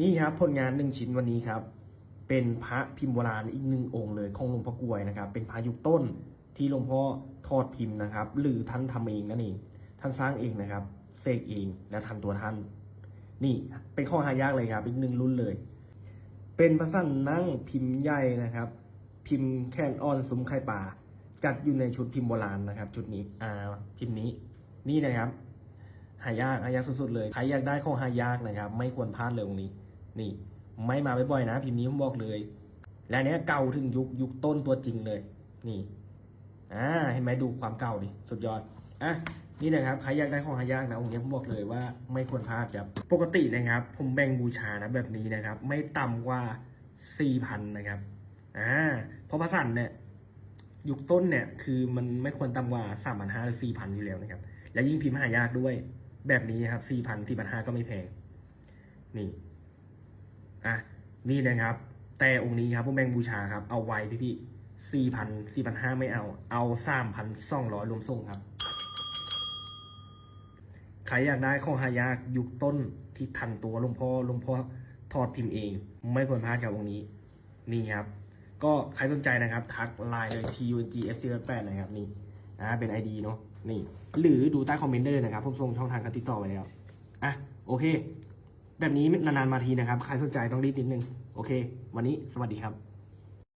นี่ครับผลงานหนึ่งชิ้นวันนี้ครับ เป็นพระพิมพ์โบราณอีกหนึ่งองค์เลยของหลวงพ่อกลวยนะครับ เป็นพระยุคต้นที่หลวงพ่อทอดพิมพ์นะครับ หรือท่านทำเองนั่นเองท่านสร้างเองนะครับเสกเองและทำตัวท่าน นี่เป็นข้อหายากเลยครับ อีกหนึ่งรุ่นเลย เป็นพระสั่นนั่งพิมพ์ใหญ่นะครับ พิมพ์แคนอ่อนซุ้มไข่ปลาจัดอยู่ในชุดพิมพ์โบราณนะครับ ชุดนี้อ่าพิมพ์นี้นี่นะครับ หายากหายากสุดๆเลยใครอยากได้ของหายากนะครับ ไม่ควรพลาดเลยตรงนี้ นี่ ไม่มาบ่อยๆนะพิมพ์นี้ผมบอกเลย และเนี้ยเก่าถึงยุคยุคต้นตัวจริงเลย นี่อ่าเห็นไหมดูความเก่าดิสุดยอดอะนี่นะครับใครอยากได้ของหายากนะองค์นี้ผมบอกเลยว่าไม่ควรพลาดครับปกตินะครับ ผมแบ่งบูชานะแบบนี้นะครับ ไม่ต่ำกว่าสี่พันนะครับอ่าเพราะพระสันเนี่ยยุคต้นเนี่ยคือมันไม่ควรต่ำกว่าสามพันห้าหรือสี่พันอยู่แล้วนะครับ และยิ่งพิมพ์หายากด้วย แบบนี้ครับสี่พันสี่พันห้าก็ไม่แพง นี่ อะ นี่นะครับ แต่องค์นี้ครับผมแบ่งบูชาครับ เอาไว้พี่พี่สี่พันสี่พันห้าไม่เอา เอาสามพันสองร้อยรวมส่งครับ ใครอยากได้ข้องหายากยุคต้นที่ทันตัวหลวงพ่อหลวงพ่อทอดพิมพ์เอง ไม่ควรพลาดครับองค์นี้ นี่ครับ ก็ใครสนใจนะครับ ทักไลน์เลย TUNG FC 8นะครับนี่ อ่าเป็น ID เนาะนี่ หรือดูใต้คอมเมนต์ได้เลยนะครับผมส่งช่องทางการติดต่อไว้แล้วอะโอเค แบบนี้นานๆมาทีนะครับ ใครสนใจต้องรีบนิดนึง โอเค วันนี้สวัสดีครับ